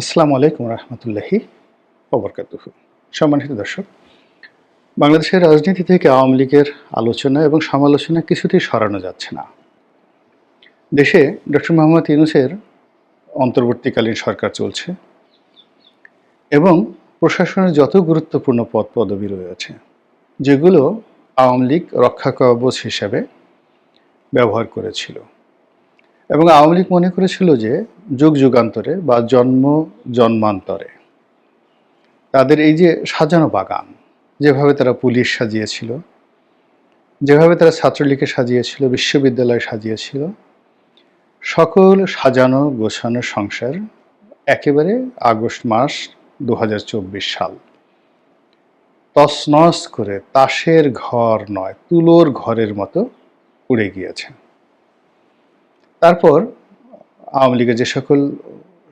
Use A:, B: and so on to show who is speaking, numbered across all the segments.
A: আসসালামু আলাইকুম রহমতুল্লাহি অবরকাতুহ সম্মানিত দর্শক, বাংলাদেশের রাজনীতি থেকে আওয়ামী লীগের আলোচনা এবং সমালোচনা কিছুতেই সরানো যাচ্ছে না। দেশে ডক্টর মোহাম্মদ ইউনুসের অন্তর্বর্তীকালীন সরকার চলছে এবং প্রশাসনের যত গুরুত্বপূর্ণ পদ পদবি রয়েছে, যেগুলো আওয়ামী লীগ রক্ষা কবচ হিসাবে ব্যবহার করেছিল। এবং আওয়ামী লীগ মনে করেছিল যে যুগ যুগান্তরে বা জন্ম জন্মান্তরে তাদের এই যে সাজানো বাগান, যেভাবে তারা পুলিশ সাজিয়েছিল, যেভাবে তারা ছাত্রলীগকে সাজিয়েছিল, বিশ্ববিদ্যালয় সাজিয়েছিল, সকল সাজানো গোছানো সংসার একেবারে আগস্ট মাস দু হাজার চব্বিশ সাল। তসনস করে তাসের ঘর নয়, তুলোর ঘরের মতো উড়ে গিয়েছে। তারপর আওয়ামী লীগের যে সকল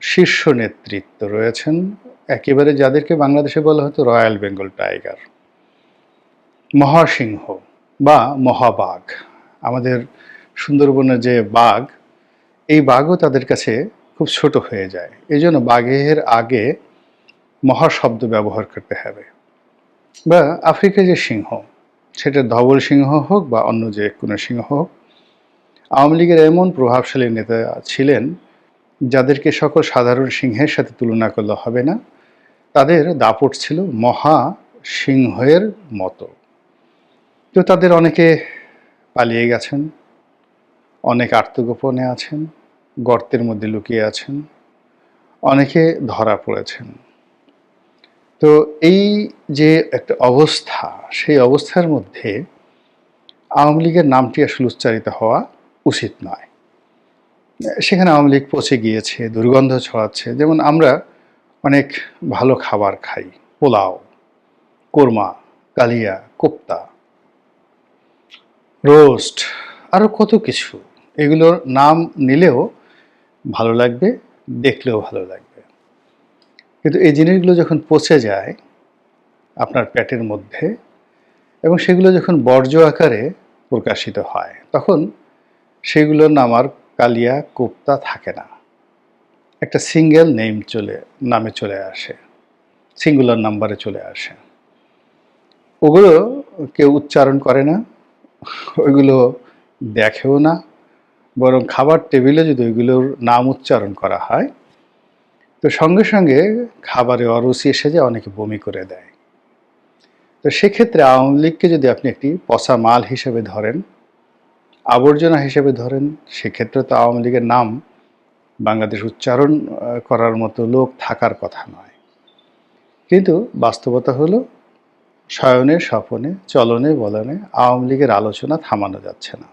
A: শীর্ষ নেতৃত্ব রয়েছেন, একেবারে যাদেরকে বাংলাদেশে বলা হতো রয়্যাল বেঙ্গল টাইগার, মহাসিংহ বা মহাবাঘ। আমাদের সুন্দরবনের যে বাঘ, এই বাঘও তাদের কাছে খুব ছোট হয়ে যায়। এই জন্য বাঘের আগে মহাশব্দ ব্যবহার করতে হবে। বা আফ্রিকায় যে সিংহ, সেটা ধবল সিংহ হোক বা অন্য যে কোনো সিংহ হোক আওয়ামী লীগের এমন প্রভাবশালী নেতা ছিলেন যাদেরকে সকল সাধারণ সিংহের সাথে তুলনা করলে হবে না। তাদের দাপট ছিল মহা সিংহের মতো। তো তাদের অনেকে পালিয়ে গেছেন, অনেক আত্মগোপনে আছেন, গর্তের মধ্যে লুকিয়ে আছেন, অনেকে ধরা পড়েছেন। তো এই যে একটা অবস্থা, সেই অবস্থার মধ্যে আওয়ামী লীগের নামটি আসলে উচ্চারিত হওয়া উচিত নয়। সেখানে আওয়ামী লীগ পচে গিয়েছে, দুর্গন্ধ ছড়াচ্ছে। যেমন আমরা অনেক ভালো খাবার খাই, পোলাও, কোরমা, কালিয়া, কোপ্তা, রোস্ট আরও কত কিছু। এগুলোর নাম নিলেও ভালো লাগবে, দেখলেও ভালো লাগবে। কিন্তু এই জিনিসগুলো যখন পচে যায় আপনার পেটের মধ্যে এবং সেগুলো যখন বর্জ্য আকারে প্রকাশিত হয়, তখন সেগুলোর নাম আর কালিয়া কোপ্তা থাকে না। একটা সিঙ্গেল নেম চলে, নামে চলে আসে সিঙ্গুলার নাম্বারে চলে আসে। ওগুলো কেউ উচ্চারণ করে না, ওইগুলো দেখেও না, বরং খাবার টেবিলে যদি ওইগুলোর নাম উচ্চারণ করা হয়, তো সঙ্গে সঙ্গে খাবারে অরুচি এসে যায়, অনেকে বমি করে দেয়। তো সেক্ষেত্রে আওয়ামী লীগকে যদি আপনি একটি পচা মাল হিসেবে ধরেন আবর্জনা হিসেবে ধরেন, সেক্ষেত্রে তো আওয়ামী লীগের নাম বাংলাদেশ উচ্চারণ করার মতো লোক থাকার কথা নয়। কিন্তু বাস্তবতা হলো, শয়নে, স্বপনে, চলনে, বলনে আওয়ামী লীগের আলোচনা থামানো যাচ্ছে না।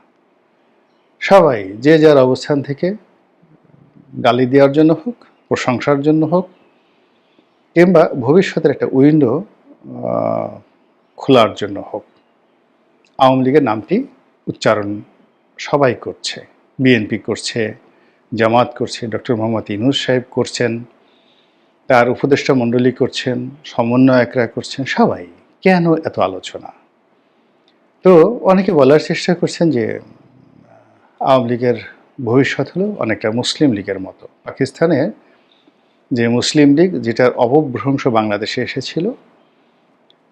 A: সবাই যে যার অবস্থান থেকে গালি দেওয়ার জন্য হোক, প্রশংসার জন্য হোক, কিংবা ভবিষ্যতের একটা উইন্ডো খোলার জন্য হোক, আওয়ামী লীগের নামটি উচ্চারণ সবাই করছে। বিএনপি করছে, জামাত করছে, ডক্টর মোহাম্মদ ইনুস সাহেব করছেন, তার উপদেষ্টা মণ্ডলী করছেন, সমন্বয়করা করছেন, সবাই। কেন এত আলোচনা? তো অনেকে বলার চেষ্টা করছেন যে, আওয়ামী লীগের ভবিষ্যৎ হলো অনেকটা মুসলিম লীগের মতো। পাকিস্তানে যে মুসলিম লীগ, যেটার অপভ্রংশ বাংলাদেশে এসেছিল,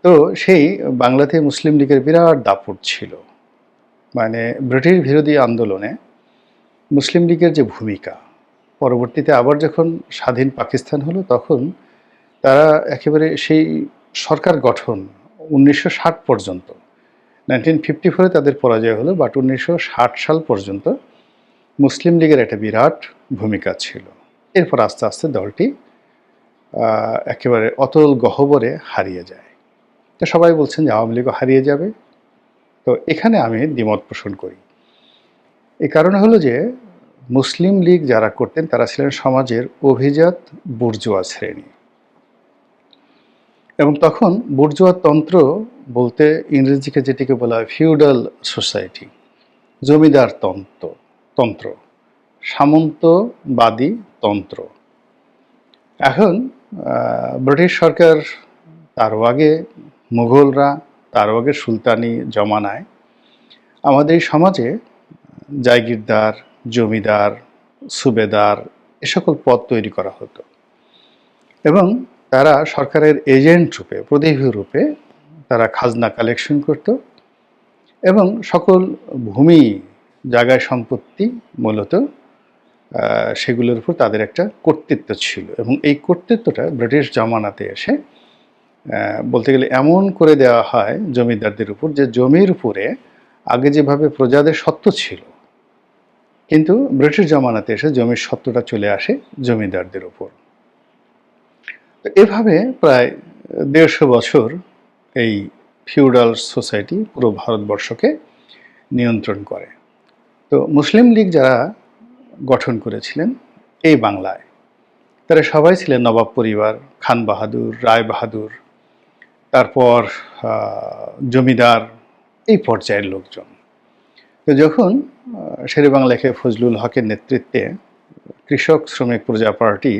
A: তো সেই বাংলাতে মুসলিম লীগের বিরাট দাপট ছিল। মানে ব্রিটিশ বিরোধী আন্দোলনে মুসলিম লীগের যে ভূমিকা, পরবর্তীতে আবার যখন স্বাধীন পাকিস্তান হলো, তখন তারা একেবারে সেই সরকার গঠন উনিশশো ষাট পর্যন্ত নাইনটিন ফিফটি ফোরে তাদের পরাজয় হলো বাট উনিশশো ষাট সাল পর্যন্ত মুসলিম লীগের একটা বিরাট ভূমিকা ছিল। এরপর আস্তে আস্তে দলটি একেবারে অতল গহবরে হারিয়ে যায়। তো সবাই বলছেন যে আওয়ামী লীগও হারিয়ে যাবে। তো এখানে আমি দ্বিমত পোষণ করি। এই কারণে হলো যে, মুসলিম লীগ যারা করতেন, তারা ছিলেন সমাজের অভিজাত বুর্জোয়া শ্রেণি। এবং তখন বুর্জোয়া তন্ত্র বলতে ইংরেজিকে যেটিকে বলা হয় ফিউডাল সোসাইটি, জমিদার তন্ত্র তন্ত্র, সামন্তবাদী তন্ত্র। এখন ব্রিটিশ সরকার তারও আগে মুঘলরা তার আগে সুলতানি জমানায় আমাদের সমাজে জায়গিরদার জমিদার, সুবেদার এ সকল পদ তৈরি করা হতো। এবং তারা সরকারের এজেন্ট রূপে প্রতিভূ রূপে তারা খাজনা কালেকশন করত এবং সকল ভূমি জায়গায় সম্পত্তি মূলত সেগুলোর উপর তাদের একটা কর্তৃত্ব ছিল এবং এই কর্তৃত্বটা ব্রিটিশ জামানাতে এসে বলতে গেলে এমন করে দেওয়া হয় জমিদারদের উপর যে জমির উপরে আগে যেভাবে প্রজাদের সত্ত্ব ছিল, কিন্তু ব্রিটিশ জামানাতে এসে জমির সত্ত্বটা চলে আসে জমিদারদের উপর। তো এভাবে প্রায় দেড়শো বছর এই ফিউডাল সোসাইটি পুরো ভারতবর্ষকে নিয়ন্ত্রণ করে। তো মুসলিম লীগ যারা গঠন করেছিলেন এই বাংলায়, তারা সবাই ছিলেন নবাব পরিবার, খান বাহাদুর, রায় বাহাদুর তারপর জমিদার, এই পর্যায়ের লোকজন। তো যখন শেরে বাংলা লেখে ফজলুল হকের নেতৃত্বে, কৃষক শ্রমিক প্রজা পার্টি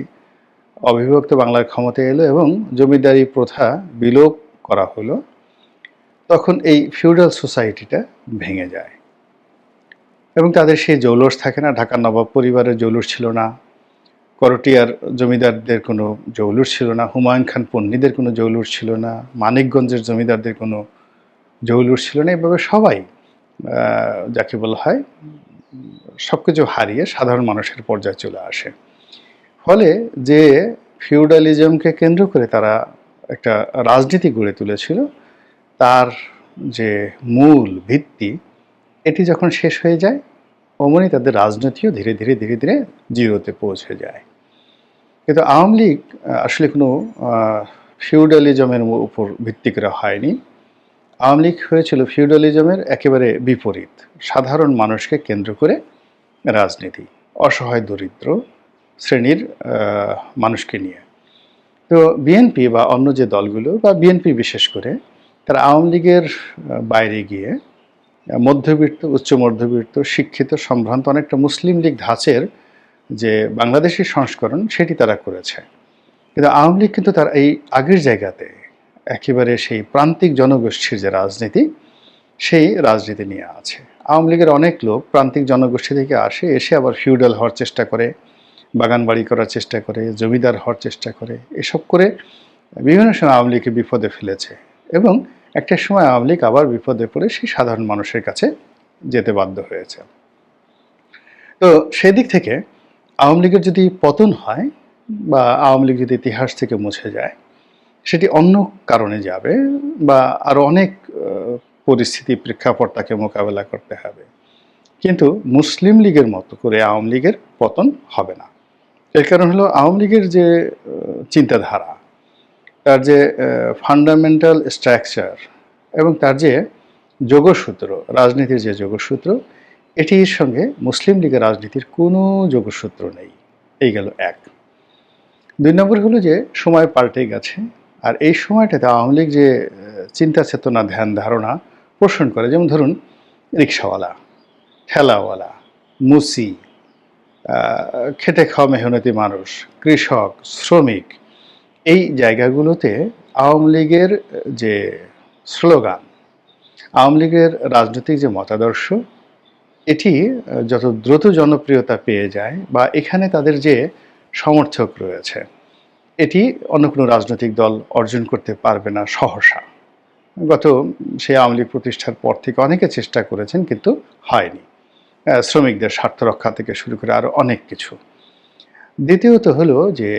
A: অবিভক্ত বাংলার ক্ষমতায় এলো এবং জমিদারি প্রথা বিলোপ করা হলো, তখন এই ফিউডাল সোসাইটিটা ভেঙে যায়। এবং তাদের সেই জৌলস থাকে না, ঢাকার নবাব পরিবারের জৌলুস ছিল না করটিয়ার জমিদারদের কোনো জৌলুস ছিল না, হুমায়ুন খান পন্নীদের কোনো জৌলুস ছিল না, মানিকগঞ্জের জমিদারদের কোনো জৌলুস ছিল না, এভাবে সবাই যাকে বলা হয় সব কিছু হারিয়ে সাধারণ মানুষের পর্যায়ে চলে আসে। ফলে যে ফিউডালিজমকে কেন্দ্র করে তারা একটা রাজনীতি গড়ে তুলেছিল, তার যে মূল ভিত্তি, এটি যখন শেষ হয়ে যায় অমনি তাদের রাজনীতিও ধীরে ধীরে ধীরে ধীরে জিরোতে পৌঁছে যায়। কিন্তু আওয়ামী লীগ আসলে কোনো ফিউডালিজমের উপর ভিত্তি করে হয়নি। আওয়ামী লীগ হয়েছিল ফিউডালিজমের একেবারে বিপরীত। সাধারণ মানুষকে কেন্দ্র করে রাজনীতি, অসহায় দরিদ্র শ্রেণির মানুষকে নিয়ে। তো বিএনপি বা অন্য যে দলগুলো বা বিএনপি বিশেষ করে, তারা আওয়ামী লীগের বাইরে গিয়ে মধ্যবিত্ত, উচ্চ মধ্যবিত্ত, শিক্ষিত, সম্ভ্রান্ত অনেকটা মুসলিম লীগ ধাঁচের যে বাংলাদেশি সংস্করণ সেটি তারা করেছে। কিন্তু আওয়ামী লীগ কিন্তু তার এই আগের জায়গাতে একেবারে সেই প্রান্তিক জনগোষ্ঠীর যে রাজনীতি, সেই রাজনীতি নিয়ে আছে। আওয়ামী লীগের অনেক লোক প্রান্তিক জনগোষ্ঠী থেকে আসে, এসে আবার ফিউডাল হওয়ার চেষ্টা করে বাগান বাড়ি করার চেষ্টা করে, জমিদার হওয়ার চেষ্টা করে, এসব করে বিভিন্ন সময় আওয়ামী লীগকে বিপদে ফেলেছে। এবং একটা সময় আওয়ামী লীগ আবার বিপদে পড়ে সেই সাধারণ মানুষের কাছে যেতে বাধ্য হয়েছে। তো সেদিক থেকে আওয়ামী লীগের যদি পতন হয় বা আওয়ামী লীগ যদি ইতিহাস থেকে মুছে যায়, সেটি অন্য কারণে যাবে বা আরও অনেক পরিস্থিতি প্রেক্ষাপট তাকে মোকাবেলা করতে হবে। কিন্তু মুসলিম লীগের মতো করে আওয়ামী লীগের পতন হবে না। এর কারণ হলো আওয়ামী লীগের যে চিন্তাধারা তার যে ফান্ডামেন্টাল স্ট্রাকচার এবং তার যে যোগসূত্র, রাজনীতির যে যোগসূত্র, এটির সঙ্গে মুসলিম লীগের রাজনীতির কোনো যোগসূত্র নেই। এই গেল এক। দুই নম্বর হলো যে, সময় পাল্টে গেছে আর এই সময়টাতে আওয়ামী লীগ যে চিন্তা চেতনা, ধ্যান ধারণা পোষণ করে, যেমন ধরুন রিক্সাওয়ালা, ঠেলাওয়ালা, মুসি খেটে খাওয়া মেহনতি মানুষ, কৃষক, শ্রমিক এই জায়গাগুলোতে আওয়ামী লীগের যে স্লোগান, আওয়ামী লীগের রাজনৈতিক যে মতাদর্শ, এটি যত দ্রুত জনপ্রিয়তা পেয়ে যায় বা এখানে তাদের যে সমর্থক রয়েছে, এটি অন্য কোনো রাজনৈতিক দল অর্জন করতে পারবে না সহসা। গত সেই আওয়ামী লীগ প্রতিষ্ঠার পর থেকে অনেকে চেষ্টা করেছেন, কিন্তু হয়নি। শ্রমিকদের স্বার্থ রক্ষা থেকে শুরু করে আরও অনেক কিছু। দ্বিতীয়ত হলো যে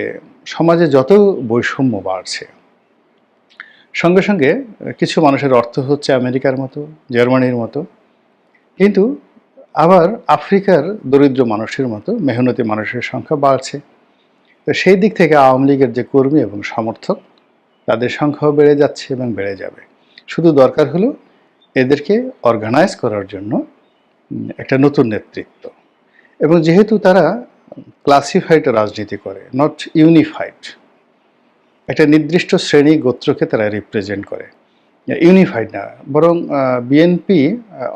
A: সমাজে যত বৈষম্য বাড়ছে, সঙ্গে সঙ্গে কিছু মানুষের অর্থ হচ্ছে আমেরিকার মতো, জার্মানির মতো, কিন্তু আবার আফ্রিকার দরিদ্র মানুষের মতো মেহনতি মানুষের সংখ্যা বাড়ছে। তো সেই দিক থেকে আওয়ামী লীগের যে কর্মী এবং সমর্থক, তাদের সংখ্যাও বেড়ে যাচ্ছে এবং বেড়ে যাবে। শুধু দরকার হলো এদেরকে অর্গানাইজ করার জন্য একটা নতুন নেতৃত্ব। এবং যেহেতু তারা ক্লাসিফাইড রাজনীতি করে নট ইউনিফাইড একটা নির্দিষ্ট শ্রেণি গোত্রকে তারা রিপ্রেজেন্ট করে। ইউনিফাইড না, বরং বিএনপি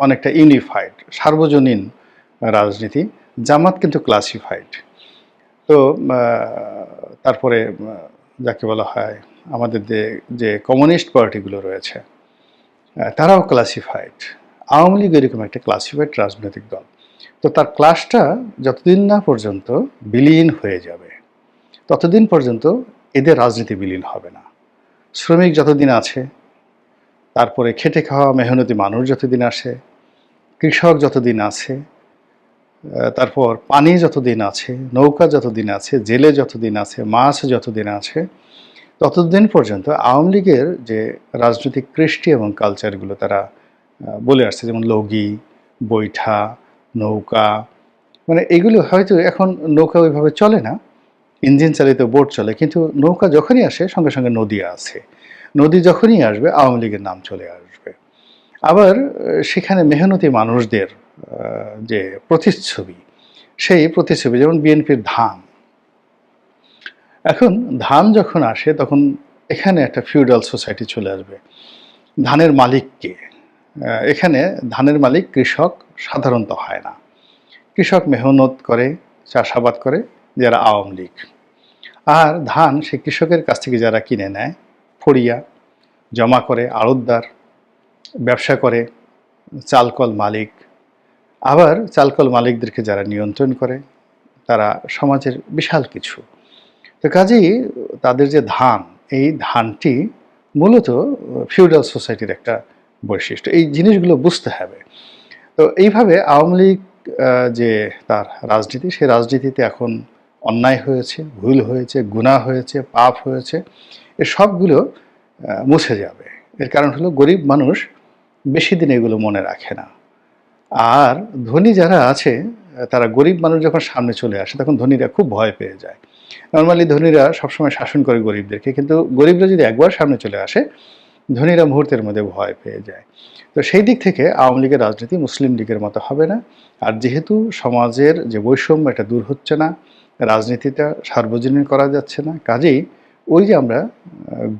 A: অনেকটা ইউনিফাইড সার্বজনীন রাজনীতি, জামাত কিন্তু ক্লাসিফাইড তো তারপরে যাকে বলা হয় আমাদের যে কমিউনিস্ট পার্টিগুলো রয়েছে তারাও ক্লাসিফাইড আওয়ামী লীগ এরকম একটা ক্লাসিফাইড রাজনৈতিক দল। তো তার ক্লাসটা যতদিন না পর্যন্ত বিলীন হয়ে যাবে, ততদিন পর্যন্ত এদের রাজনীতি বিলীন হবে না। শ্রমিক যতদিন আছে, তারপরে খেটে খাওয়া মেহনতি মানুষ যতদিন আসে, কৃষক যতদিন আছে তারপর পানি যতদিন আছে, নৌকা যতদিন আছে, জেলে যতদিন আছে, মাছ যতদিন আছে, ততদিন পর্যন্ত আওয়ামী লীগের যে রাজনৈতিক কৃষ্টি এবং কালচারগুলো তারা বলে আসছে, যেমন লগি, বৈঠা নৌকা। মানে এগুলো হয়তো এখন নৌকা ওইভাবে চলে না, ইঞ্জিন চালিত বোট চলে, কিন্তু নৌকা যখনই আসে, সঙ্গে সঙ্গে নদী আছে। নদী যখনই আসবে, আওয়ামী লীগের নাম চলে আসবে। আবার সেখানে মেহনতি মানুষদের যে প্রতিচ্ছবি, সেই প্রতিচ্ছবি, যেমন বিএনপির ধান। এখন ধান যখন আসে, তখন এখানে একটা ফিউডাল সোসাইটি চলে আসবে। ধানের মালিককে এখানে ধানের মালিক কৃষক সাধারণত হয় না। কৃষক মেহনত করে, চাষাবাদ করে, যারা আওয়ামী লীগ। আর ধান সে কৃষকের কাছ থেকে যারা কিনে নেয়, ফড়িয়া, জমা করে, আড়তদার, ব্যবসা করে, চালকল মালিক। আবার চালকল মালিকদেরকে যারা নিয়ন্ত্রণ করে, তারা সমাজের বিশাল কিছু। তো কাজেই তাদের যে ধান, এই ধানটি মূলত ফিউডাল সোসাইটির একটা বৈশিষ্ট্য। এই জিনিসগুলো বুঝতে হবে। তো এইভাবে আওয়ামী লীগ যে তার রাজনীতি, সেই রাজনীতিতে এখন অন্যায় হয়েছে, ভুল হয়েছে, গুনাহ হয়েছে, পাপ হয়েছে, এ সবগুলো মুছে যাবে। এর কারণ হলো গরিব মানুষ বেশি দিন এগুলো মনে রাখে না। আর ধনী যারা আছে, তারা গরিব মানুষ যখন সামনে চলে আসে, তখন ধনীরা খুব ভয় পেয়ে যায়। নর্মালি ধনীরা সবসময় শাসন করে গরিবদেরকে, কিন্তু গরিবরা যদি একবার সামনে চলে আসে ধনীরা মুহূর্তের মধ্যে ভয় পেয়ে যায়। তো সেই দিক থেকে আওয়ামী লীগের রাজনীতি মুসলিম লীগের মতো হবে না। আর যেহেতু সমাজের যে বৈষম্য, এটা দূর হচ্ছে না, রাজনীতিটা সার্বজনীন করা যাচ্ছে না, কাজেই ওই যে আমরা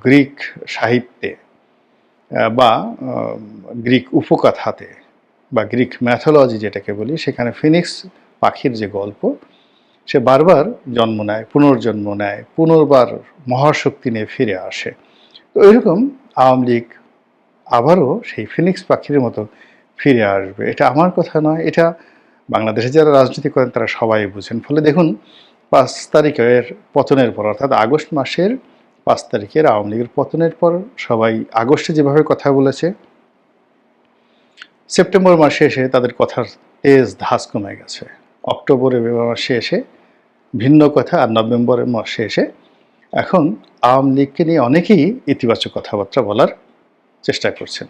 A: গ্রিক সাহিত্যে বা গ্রিক উপকথাতে, বা গ্রিক ম্যাথোলজি যেটাকে বলি, সেখানে ফিনিক্স পাখির যে গল্প, সে বারবার জন্ম নেয়, পুনর্জন্ম নেয়, পুনর্বার মহাশক্তি নিয়ে ফিরে আসে। তো এরকম আওয়ামী লীগ আবারও সেই ফিনিক্স পাখির মতো ফিরে আসবে। এটা আমার কথা নয়, এটা বাংলাদেশে যারা রাজনীতি করেন তারা সবাই বুঝেন। ফলে দেখুন, পাঁচ তারিখের পতনের পর, অর্থাৎ আগস্ট মাসের পাঁচ তারিখের আওয়ামী লীগের পতনের পর সবাই আগস্টে যেভাবে কথা বলেছে, সেপ্টেম্বর মাসে এসে তাদের কথার তেজ ধাস কমে গেছে। অক্টোবরের মাসে এসে ভিন্ন কথা আর নভেম্বরের মাসে এসে এখন আওয়ামী লীগকে নিয়ে অনেকেই ইতিবাচক কথাবার্তা বলার চেষ্টা করছেন।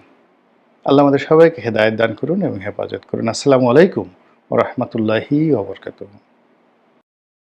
A: আল্লাহ আমাদের সবাইকে হেদায়ত দান করুন এবং হেফাজত করুন। আসসালামু আলাইকুম ও রহমতুল্লাহি ওবরকাতুহ